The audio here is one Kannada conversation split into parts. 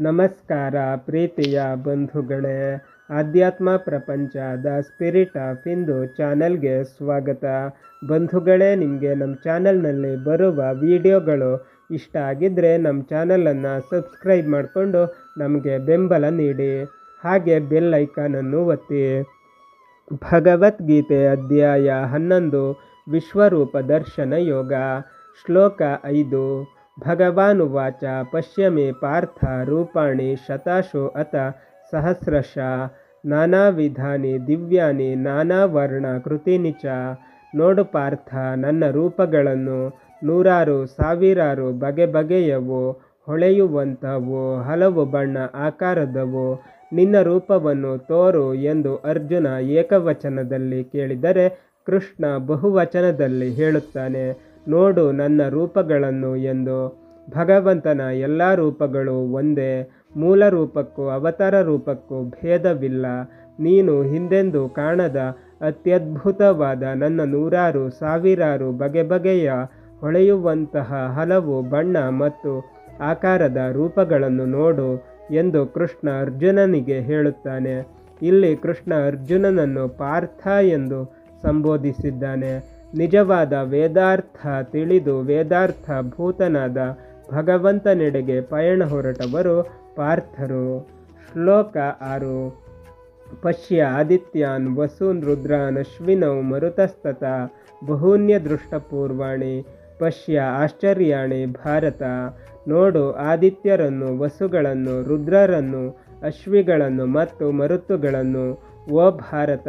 ನಮಸ್ಕಾರ ಪ್ರೀತಿಯ ಬಂಧುಗಳೇ, ಆಧ್ಯಾತ್ಮ ಪ್ರಪಂಚ ದ ಸ್ಪಿರಿಟ್ ಆಫ್ ಇಂದು ಚಾನಲ್ಗೆ ಸ್ವಾಗತ. ಬಂಧುಗಳೇ, ನಿಮಗೆ ನಮ್ಮ ಚಾನಲ್ನಲ್ಲಿ ಬರುವ ವಿಡಿಯೋಗಳು ಇಷ್ಟ ಆಗಿದ್ದರೆ ನಮ್ಮ ಚಾನಲನ್ನು ಸಬ್ಸ್ಕ್ರೈಬ್ ಮಾಡಿಕೊಂಡು ನಮಗೆ ಬೆಂಬಲ ನೀಡಿ. ಹಾಗೆ ಬೆಲ್ ಐಕಾನನ್ನು ಒತ್ತಿ. ಭಗವದ್ಗೀತೆ ಅಧ್ಯಾಯ ಹನ್ನೊಂದು, ವಿಶ್ವರೂಪ ದರ್ಶನ ಯೋಗ, ಶ್ಲೋಕ ಐದು. ಪಶ್ಯ ಮೇ ಪಾರ್ಥ ರೂಪಾಣಿ ಶತಾಶು ಅತ ಸಹಸ್ರಶಃ ನಾನಾ ವಿಧಾನಿ ದಿವ್ಯಾನಿ ನಾನಾ ವರ್ಣ ಕೃತಿನಿ ಚ ನೋಡು ಪಾರ್ಥ, ನನ್ನ ರೂಪಗಳನ್ನು ನೂರಾರು ಸಾವಿರಾರು ಬಗೆ ಬಗೆಯವು ಹೊಳೆಯುವಂಥವು ಹಲವು ಬಣ್ಣ ಆಕಾರದವು, ನಿನ್ನ ರೂಪವನ್ನು ತೋರು ಎಂದು ಅರ್ಜುನ ಏಕವಚನದಲ್ಲಿ ಕೇಳಿದರೆ ಕೃಷ್ಣ ಬಹುವಚನದಲ್ಲಿ ಹೇಳುತ್ತಾನೆ. ನೋಡು ನನ್ನ ರೂಪಗಳನ್ನು ಎಂದು ಭಗವಂತನ ಎಲ್ಲ ರೂಪಗಳು ಒಂದೇ ಮೂಲ ರೂಪಕ್ಕೂ ಅವತಾರ ರೂಪಕ್ಕೂ ಭೇದವಿಲ್ಲ. ನೀನು ಹಿಂದೆಂದೂ ಕಾಣದ ಅತ್ಯದ್ಭುತವಾದ ನನ್ನ ನೂರಾರು ಸಾವಿರಾರು ಬಗೆ ಬಗೆಯ ಹೊಳೆಯುವಂತಹ ಹಲವು ಬಣ್ಣ ಮತ್ತು ಆಕಾರದ ರೂಪಗಳನ್ನು ನೋಡು ಎಂದು ಕೃಷ್ಣ ಅರ್ಜುನನಿಗೆ ಹೇಳುತ್ತಾನೆ. ಇಲ್ಲಿ ಕೃಷ್ಣ ಅರ್ಜುನನನ್ನು ಪಾರ್ಥ ಎಂದು ಸಂಬೋಧಿಸಿದ್ದಾನೆ. ನಿಜವಾದ ವೇದಾರ್ಥ ತಿಳಿದು ವೇದಾರ್ಥ ಭೂತನಾದ ಭಗವಂತನೆಡೆಗೆ ಪಯಣ ಹೊರಟವರು ಪಾರ್ಥರು. ಶ್ಲೋಕ ಆರು. ಪಶ್ಯ ಆದಿತ್ಯಾನ್ ವಸೂನ್ ರುದ್ರಾನ್ ಅಶ್ವಿನೌ ಮರುತಸ್ತತ ಬಹೂನ್ಯ ದೃಷ್ಟಪೂರ್ವಾಣಿ ಪಶ್ಯ ಆಶ್ಚರ್ಯಾಣಿ ಭಾರತ. ನೋಡು ಆದಿತ್ಯರನ್ನು ವಸುಗಳನ್ನು ರುದ್ರರನ್ನು ಅಶ್ವಿಗಳನ್ನು ಮತ್ತು ಮರುತುಗಳನ್ನು ಓ ಭಾರತ.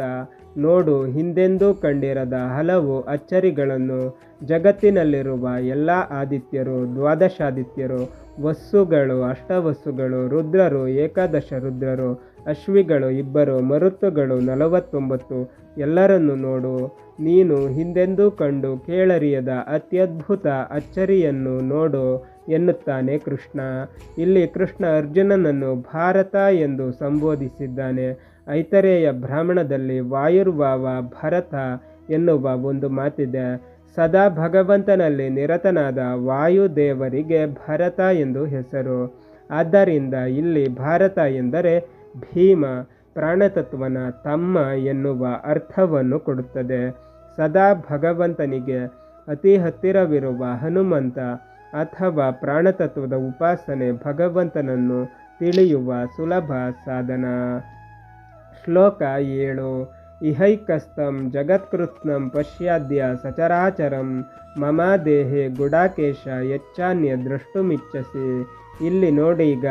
ನೋಡು, ಹಿಂದೆಂದೂ ಕಂಡಿರದ ಹಲವು ಅಚ್ಚರಿಗಳನ್ನು ಜಗತ್ತಿನಲ್ಲಿರುವ ಎಲ್ಲ ಆದಿತ್ಯರು, ದ್ವಾದಶಾದಿತ್ಯರು, ವಸ್ಸುಗಳು, ಅಷ್ಟವಸ್ಸುಗಳು, ರುದ್ರರು, ಏಕಾದಶ ರುದ್ರರು, ಅಶ್ವಿಗಳು, ಇಬ್ಬರು, ಮರುತ್ತುಗಳು, ನಲವತ್ತೊಂಬತ್ತು, ಎಲ್ಲರನ್ನು ನೋಡು. ನೀನು ಹಿಂದೆಂದೂ ಕಂಡು ಕೇಳರಿಯದ ಅತ್ಯದ್ಭುತ ಅಚ್ಚರಿಯನ್ನು ನೋಡು ಎನ್ನುತ್ತಾನೆ ಕೃಷ್ಣ. ಇಲ್ಲಿ ಕೃಷ್ಣ ಅರ್ಜುನನನ್ನು ಭಾರತ ಎಂದು ಸಂಬೋಧಿಸಿದ್ದಾನೆ. ಐತರೇಯ ಬ್ರಾಹ್ಮಣದಲ್ಲಿ ವಾಯುರ್ವಾವ ಭರತ ಎನ್ನುವ ಒಂದು ಮಾತಿದೆ. ಸದಾ ಭಗವಂತನಲ್ಲಿ ನಿರತನಾದ ವಾಯುದೇವರಿಗೆ ಭರತ ಎಂದು ಹೆಸರು. ಆದ್ದರಿಂದ ಇಲ್ಲಿ ಭಾರತ ಎಂದರೆ ಭೀಮ, ಪ್ರಾಣತತ್ವನ ತಮ್ಮ ಎನ್ನುವ ಅರ್ಥವನ್ನು ಕೊಡುತ್ತದೆ. ಸದಾ ಭಗವಂತನಿಗೆ ಅತಿ ಹತ್ತಿರವಿರುವ ಹನುಮಂತ ಅಥವಾ ಪ್ರಾಣತತ್ವದ ಉಪಾಸನೆ ಭಗವಂತನನ್ನು ತಿಳಿಯುವ ಸುಲಭ ಸಾಧನ. ಶ್ಲೋಕ ಏಳು. ಇಹೈಕಸ್ತಂ ಜಗತ್ಕೃತ್ನಂ ಪಶ್ಯಾದ್ಯ ಸಚರಾಚರಂ. ಮಮ ದೇಹೆ ಗುಡಾಕೇಶ ಹೆಚ್ಚಾನ್ಯ ದ್ರಷ್ಟುಮಿಚ್ಛಸಿ. ಇಲ್ಲಿ ನೋಡೀಗ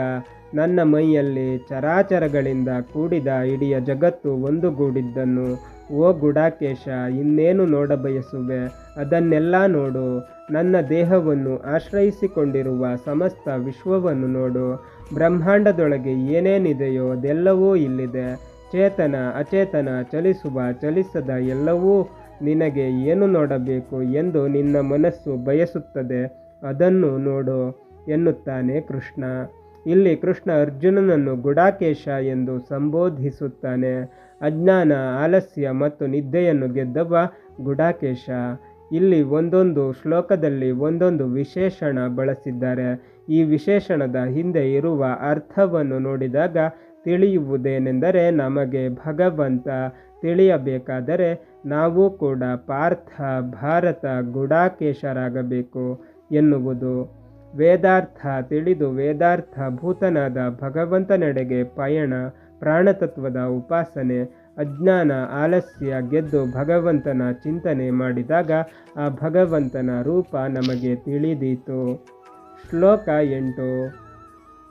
ನನ್ನ ಮೈಯಲ್ಲಿ ಚರಾಚರಗಳಿಂದ ಕೂಡಿದ ಇಡೀ ಜಗತ್ತು ಒಂದುಗೂಡಿದ್ದನ್ನು. ಓ ಗುಡಾಕೇಶ, ಇನ್ನೇನು ನೋಡಬಯಸುವೆ ಅದನ್ನೆಲ್ಲ ನೋಡು. ನನ್ನ ದೇಹವನ್ನು ಆಶ್ರಯಿಸಿಕೊಂಡಿರುವ ಸಮಸ್ತ ವಿಶ್ವವನ್ನು ನೋಡು. ಬ್ರಹ್ಮಾಂಡದೊಳಗೆ ಏನೇನಿದೆಯೋ ಅದೆಲ್ಲವೂ ಇಲ್ಲಿದೆ. ಚೇತನ, ಅಚೇತನ, ಚಲಿಸುವ, ಚಲಿಸದ ಎಲ್ಲವೂ ನಿನಗೆ ಏನು ನೋಡಬೇಕು ಎಂದು ನಿನ್ನ ಮನಸ್ಸು ಬಯಸುತ್ತದೆ, ಅದನ್ನು ನೋಡು ಎನ್ನುತ್ತಾನೆ ಕೃಷ್ಣ. ಇಲ್ಲಿ ಕೃಷ್ಣ ಅರ್ಜುನನನ್ನು ಗುಡಾಕೇಶ ಎಂದು ಸಂಬೋಧಿಸುತ್ತಾನೆ. ಅಜ್ಞಾನ, ಆಲಸ್ಯ ಮತ್ತು ನಿದ್ದೆಯನ್ನು ಗೆದ್ದವ ಗುಡಾಕೇಶ. ಇಲ್ಲಿ ಒಂದೊಂದು ಶ್ಲೋಕದಲ್ಲಿ ಒಂದೊಂದು ವಿಶೇಷಣ ಬಳಸಿದ್ದಾರೆ. ಈ ವಿಶೇಷಣದ ಹಿಂದೆ ಇರುವ ಅರ್ಥವನ್ನು ನೋಡಿದಾಗ ತಿಳಿಯುವುದೇನೆಂದರೆ ನಮಗೆ ಭಗವಂತ ತಿಳಿಯಬೇಕಾದರೆ ನಾವು ಕೂಡ ಪಾರ್ಥ ಭಾರತ ಗುಡಾಕೇಶರಾಗಬೇಕು ಎನ್ನುವುದು. ವೇದಾರ್ಥ ತಿಳಿದು ವೇದಾರ್ಥ ಭೂತನಾದ ಭಗವಂತನೆಡೆಗೆ ಪಯಣ, ಪ್ರಾಣತತ್ವದ ಉಪಾಸನೆ, ಅಜ್ಞಾನ, ಆಲಸ್ಯ ಗೆದ್ದು ಭಗವಂತನ ಚಿಂತನೆ ಮಾಡಿದಾಗ ಆ ಭಗವಂತನ ರೂಪ ನಮಗೆ ತಿಳಿದೀತು. ಶ್ಲೋಕ ಎಂಟು.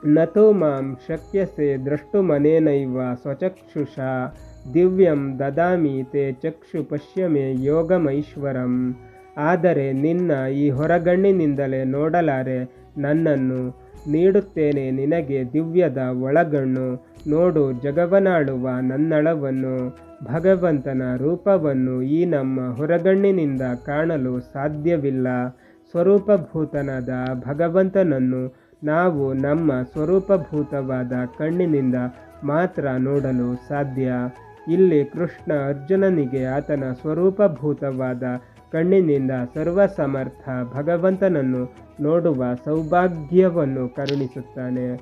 ನತು ಮಾಂ ಶಕ್ಯಸೆ ದ್ರಷ್ಟುಮನೇನೈವ ಸ್ವಚಕ್ಷುಷಾ ದಿವ್ಯಂ ದದಾಮಿ ತೇ ಚಕ್ಷು ಪಶ್ಯಮೆ ಯೋಗಮೈಶ್ವರಂ ಆದರೆ ನಿನ್ನ ಈ ಹೊರಗಣ್ಣಿನಿಂದಲೇ ನೋಡಲಾರೆ ನನ್ನನ್ನು। ನೀಡುತ್ತೇನೆ ನಿನಗೆ ದಿವ್ಯದ ಒಳಗಣ್ಣು। ನೋಡು ಜಗವನಾಳುವ ನನ್ನಳವನ್ನು। ಭಗವಂತನ ರೂಪವನ್ನು ಈ ನಮ್ಮ ಹೊರಗಣ್ಣಿನಿಂದ ಕಾಣಲು ಸಾಧ್ಯವಿಲ್ಲ। ಸ್ವರೂಪಭೂತನಾದ ಭಗವಂತನನ್ನು ನಾವು ನಮ್ಮ ಸ್ವರೂಪಭೂತವಾದ ಕಣ್ಣಿನಿಂದ ಮಾತ್ರ ನೋಡಲು ಸಾಧ್ಯ. ಇಲ್ಲಿ ಕೃಷ್ಣ ಅರ್ಜುನನಿಗೆ ಆತನ ಸ್ವರೂಪಭೂತವಾದ ಕಣ್ಣಿನಿಂದ ಸರ್ವಸಮರ್ಥ ಭಗವಂತನನ್ನು ನೋಡುವ ಸೌಭಾಗ್ಯವನ್ನು ಕರುಣಿಸುತ್ತಾನೆ.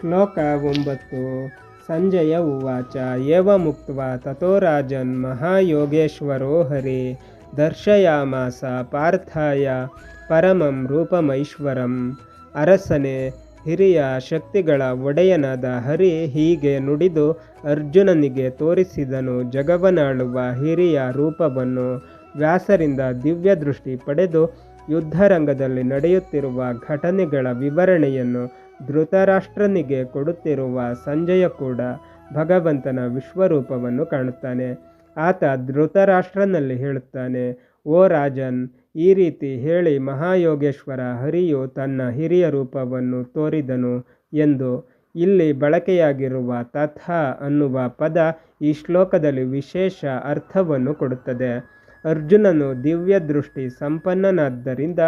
ಶ್ಲೋಕ ಒಂಬತ್ತು. ಸಂಜಯ ಉವಾಚ. ಏವ ಮುಕ್ತ ತಥೋ ರಾಜನ್ ಮಹಾಯೋಗೇಶ್ವರೋ ಹರಿ. ದರ್ಶಯಾಮಾಸ ಪಾರ್ಥಾಯ ಪರಮಂ ರೂಪಮೈಶ್ವರಂ. ಅರಸನೆ, ಹಿರಿಯ ಶಕ್ತಿಗಳ ಒಡೆಯನಾದ ಹರಿ ಹೀಗೆ ನುಡಿದು ಅರ್ಜುನನಿಗೆ ತೋರಿಸಿದನು ಜಗವನಾಳುವ ಹಿರಿಯ ರೂಪವನ್ನು. ವ್ಯಾಸರಿಂದ ದಿವ್ಯ ದೃಷ್ಟಿ ಪಡೆದು ಯುದ್ಧರಂಗದಲ್ಲಿ ನಡೆಯುತ್ತಿರುವ ಘಟನೆಗಳ ವಿವರಣೆಯನ್ನು ಧೃತರಾಷ್ಟ್ರನಿಗೆ ಕೊಡುತ್ತಿರುವ ಸಂಜಯ ಕೂಡ ಭಗವಂತನ ವಿಶ್ವರೂಪವನ್ನು ಕಾಣುತ್ತಾನೆ. ಆತ ಧೃತರಾಷ್ಟ್ರನಲ್ಲಿ ಹೇಳುತ್ತಾನೆ, ಓ ರಾಜನ್ ಈ ರೀತಿ ಹೇಳಿ ಮಹಾಯೋಗೇಶ್ವರ ಹರಿಯು ತನ್ನ ಹಿರಿಯ ರೂಪವನ್ನು ತೋರಿದನು ಎಂದು ಇಲ್ಲಿ ಬಳಕೆಯಾಗಿರುವ ತಥ ಅನ್ನುವ ಪದ ಈ ಶ್ಲೋಕದಲ್ಲಿ ವಿಶೇಷ ಅರ್ಥವನ್ನು ಕೊಡುತ್ತದೆ. ಅರ್ಜುನನು ದಿವ್ಯ ದೃಷ್ಟಿ ಸಂಪನ್ನನಾದ್ದರಿಂದ,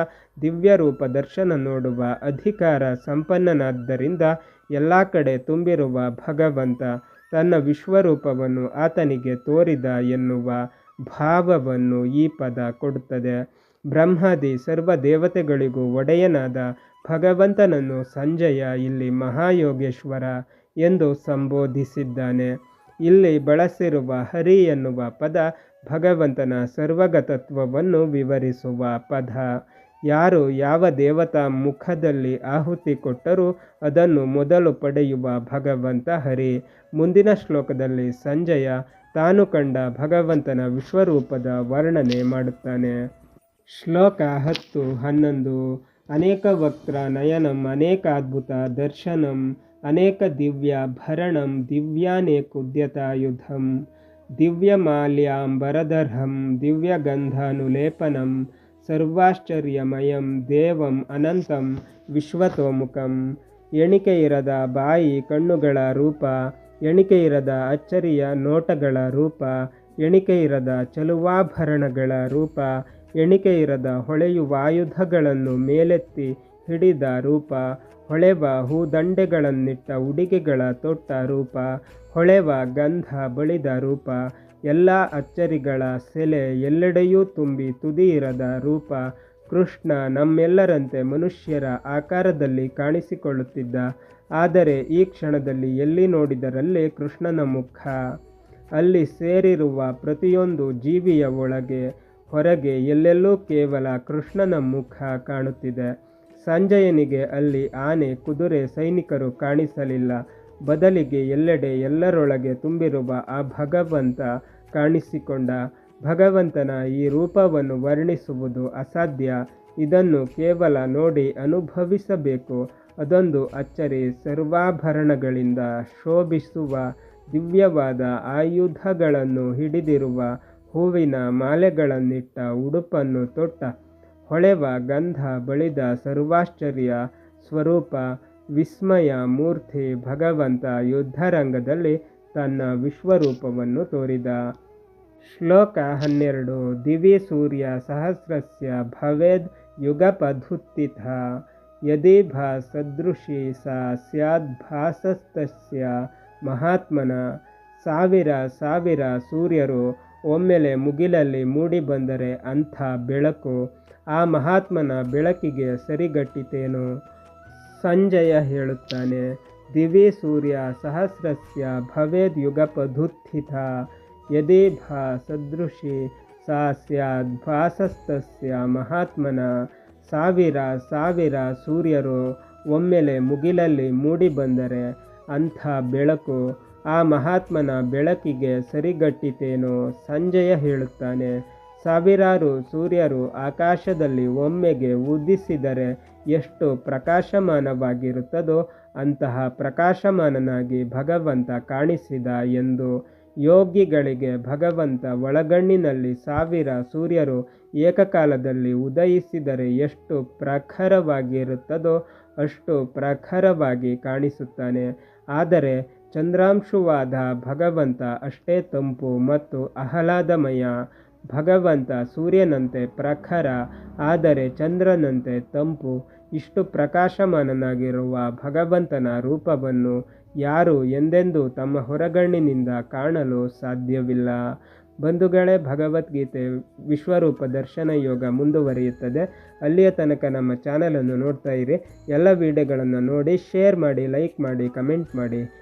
ದಿವ್ಯ ರೂಪ ದರ್ಶನ ನೋಡುವ ಅಧಿಕಾರ ಸಂಪನ್ನನಾದ್ದರಿಂದ ಎಲ್ಲ ಕಡೆ ತುಂಬಿರುವ ಭಗವಂತ ತನ್ನ ವಿಶ್ವರೂಪವನ್ನು ಆತನಿಗೆ ತೋರಿದ ಎನ್ನುವ ಭಾವವನ್ನು ಈ ಪದ ಕೊಡುತ್ತದೆ. ಬ್ರಹ್ಮಾದಿ ಸರ್ವ ದೇವತೆಗಳಿಗೂ ಒಡೆಯನಾದ ಭಗವಂತನನ್ನು ಸಂಜಯ ಇಲ್ಲಿ ಮಹಾಯೋಗೇಶ್ವರ ಎಂದು ಸಂಬೋಧಿಸಿದ್ದಾನೆ. ಇಲ್ಲಿ ಬಳಸಿರುವ ಹರಿ ಎನ್ನುವ ಪದ ಭಗವಂತನ ಸರ್ವಗತತ್ವವನ್ನು ವಿವರಿಸುವ ಪದ. ಯಾರು ಯಾವ ದೇವತಾ ಮುಖದಲ್ಲಿ ಆಹುತಿ ಕೊಟ್ಟರೂ ಅದನ್ನು ಮೊದಲು ಪಡೆಯುವ ಭಗವಂತ ಹರಿ. ಮುಂದಿನ ಶ್ಲೋಕದಲ್ಲಿ ಸಂಜಯ ತಾನು ಕಂಡ ಭಗವಂತನ ವಿಶ್ವರೂಪದ ವರ್ಣನೆ ಮಾಡುತ್ತಾನೆ. ಶ್ಲೋಕ ಹತ್ತು, ಹನ್ನೊಂದು. ಅನೇಕ ವಕ್ರ ನಯನಂ ಅನೇಕಾದ್ಭುತ ದರ್ಶನಂ, ಅನೇಕ ದಿವ್ಯ ಭರಣಂ ದಿವ್ಯಾನೇಕುದ್ಯತಾಯುಧಂ ದಿವ್ಯಮಾಲ್ಯಾಂಬರದರ್ಹಂ ದಿವ್ಯಗಂಧಾನುಲೇಪನಂ ಸರ್ವಾಶ್ಚರ್ಯಮಯಂ, ದೇವಂ ಅನಂತಂ, ವಿಶ್ವತೋಮುಖಂ. ಎಣಿಕೆ ಇರದ ಬಾಯಿ ಕಣ್ಣುಗಳ ರೂಪ, ಎಣಿಕೆ ಇರದ ಅಚ್ಚರಿಯ ನೋಟಗಳ ರೂಪ, ಎಣಿಕೆ ಇರದ ಚಲುವಾಭರಣಗಳ ರೂಪ ಎಣಿಕೆ ಇರದ ಹೊಳೆಯುವ ಆಯುಧಗಳನ್ನು ಮೇಲೆತ್ತಿ ಹಿಡಿದ ರೂಪ, ಹೊಳೆವ ಹೂದಂಡೆಗಳನ್ನಿಟ್ಟ ಉಡುಗೆಗಳ ತೊಟ್ಟ ರೂಪ, ಹೊಳೆವ ಗಂಧ ಬಳಿದ ರೂಪ, ಎಲ್ಲ ಅಚ್ಚರಿಗಳ ಸೆಲೆ ಎಲ್ಲೆಡೆಯೂ ತುಂಬಿ ತುದಿಯಿರದ ರೂಪ, ಕೃಷ್ಣ ನಮ್ಮೆಲ್ಲರಂತೆ ಮನುಷ್ಯರ ಆಕಾರದಲ್ಲಿ ಕಾಣಿಸಿಕೊಳ್ಳುತ್ತಿದ್ದ, ಆದರೆ ಈ ಕ್ಷಣದಲ್ಲಿ ಎಲ್ಲಿ ನೋಡಿದರಲ್ಲೇ ಕೃಷ್ಣನ ಮುಖ. ಅಲ್ಲಿ ಸೇರಿರುವ ಪ್ರತಿಯೊಂದು ಜೀವಿಯ ಒಳಗೆ ಹೊರಗೆ ಎಲ್ಲೆಲ್ಲೂ ಕೇವಲ ಕೃಷ್ಣನ ಮುಖ ಕಾಣುತ್ತಿದೆ. ಸಂಜಯನಿಗೆ ಅಲ್ಲಿ ಆನೆ ಕುದುರೆ ಸೈನಿಕರು ಕಾಣಿಸಲಿಲ್ಲ. ಬದಲಿಗೆ ಎಲ್ಲೆಡೆ ಎಲ್ಲರೊಳಗೆ ತುಂಬಿರುವ ಆ ಭಗವಂತ ಕಾಣಿಸಿಕೊಂಡ. ಭಗವಂತನ ಈ ರೂಪವನ್ನು ವರ್ಣಿಸುವುದು ಅಸಾಧ್ಯ. ಇದನ್ನು ಕೇವಲ ನೋಡಿ ಅನುಭವಿಸಬೇಕು. ಅದೊಂದು ಅಚ್ಚರಿ ಸರ್ವಾಭರಣಗಳಿಂದ ಶೋಭಿಸುವ ದಿವ್ಯವಾದ ಆಯುಧಗಳನ್ನು ಹಿಡಿದಿರುವ ಹೂವಿನ ಮಾಲೆಗಳನ್ನಿಟ್ಟ ಉಡುಪನ್ನು ತೊಟ್ಟ, ಹೊಳೆವ ಗಂಧ ಬಳಿದ ಸರ್ವಾಶ್ಚರ್ಯ ಸ್ವರೂಪ ವಿಸ್ಮಯ ಮೂರ್ತಿ ಭಗವಂತ ಯುದ್ಧರಂಗದಲ್ಲಿ ತನ್ನ ವಿಶ್ವರೂಪವನ್ನು ತೋರಿದ. ಶ್ಲೋಕ ಹನ್ನೆರಡು, ದಿವಿ ಸೂರ್ಯ ಸಹಸ್ರಸ್ಯ ಭವೇದ್ ಯುಗಪಧುತ್ಥಿತ ಯದಿ ಭಾ ಸದೃಶಿ ಸಾ ಸ್ಯಾದ್ ಭಾಸಸ್ತಸ್ಯ ಮಹಾತ್ಮನ, ಸಾವಿರ ಸಾವಿರ ಸೂರ್ಯರು ಒಮ್ಮೆಲೆ ಮುಗಿಲಲ್ಲಿ ಮೂಡಿ ಬಂದರೆ ಅಂಥ ಬೆಳಕು ಆ ಮಹಾತ್ಮನ ಬೆಳಕಿಗೆ ಸರಿಗಟ್ಟಿತೇನು? ಸಂಜಯ ಹೇಳುತ್ತಾನೆ, ದಿವಿ ಸೂರ್ಯ ಸಹಸ್ರಸ್ಯ ಭವೇದ್ ಯುಗಪದುತ್ಥಿತ ಯದಿ ಭಾ ಸದೃಶಿ ಸಾ ಸ್ಯಾದ್ ಭಾಸಸ್ತಸ್ಯ ಮಹಾತ್ಮನ, ಸಾವಿರ ಸಾವಿರ ಸೂರ್ಯರು ಒಮ್ಮೆಲೆ ಮುಗಿಲಲ್ಲಿ ಮೂಡಿ ಬಂದರೆ ಅಂಥ ಬೆಳಕು ಆ ಮಹಾತ್ಮನ ಬೆಳಕಿಗೆ ಸರಿಗಟ್ಟಿತೇನೋ ಸಂಜಯ ಹೇಳುತ್ತಾನೆ. ಸಾವಿರಾರು ಸೂರ್ಯರು ಆಕಾಶದಲ್ಲಿ ಒಮ್ಮೆಗೆ ಉದಿಸಿದರೆ ಎಷ್ಟು ಪ್ರಕಾಶಮಾನವಾಗಿರುತ್ತದೋ ಅಂತಹ ಪ್ರಕಾಶಮಾನನಾಗಿ ಭಗವಂತ ಕಾಣಿಸಿದ ಎಂದು ಯೋಗಿಗಳಿಗೆ ಭಗವಂತ ಒಳಗಣ್ಣಿನಲ್ಲಿ ಸಾವಿರ ಸೂರ್ಯರು ಏಕಕಾಲದಲ್ಲಿ ಉದಯಿಸಿದರೆ ಎಷ್ಟು ಪ್ರಖರವಾಗಿರುತ್ತದೋ ಅಷ್ಟು ಪ್ರಖರವಾಗಿ ಕಾಣಿಸುತ್ತಾನೆ. ಆದರೆ ಚಂದ್ರಾಂಶುವಾದ ಭಗವಂತ ಅಷ್ಟೇ ತಂಪು ಮತ್ತು ಆಹ್ಲಾದಮಯ. ಭಗವಂತ ಸೂರ್ಯನಂತೆ ಪ್ರಖರ, ಆದರೆ ಚಂದ್ರನಂತೆ ತಂಪು. ಇಷ್ಟು ಪ್ರಕಾಶಮಾನನಾಗಿರುವ ಭಗವಂತನ ರೂಪವನ್ನು ಯಾರು ಎಂದೆಂದೂ ತಮ್ಮ ಹೊರಗಣ್ಣಿನಿಂದ ಕಾಣಲು ಸಾಧ್ಯವಿಲ್ಲ. ಬಂಧುಗಳೇ, ಭಗವದ್ಗೀತೆ ವಿಶ್ವರೂಪ ದರ್ಶನ ಯೋಗ ಮುಂದುವರಿಯುತ್ತದೆ. ಅಲ್ಲಿಯ ತನಕ ನಮ್ಮ ಚಾನಲನ್ನು ನೋಡ್ತಾ ಇರಿ. ಎಲ್ಲ ವಿಡಿಯೋಗಳನ್ನು ನೋಡಿ, ಶೇರ್ ಮಾಡಿ, ಲೈಕ್ ಮಾಡಿ, ಕಮೆಂಟ್ ಮಾಡಿ.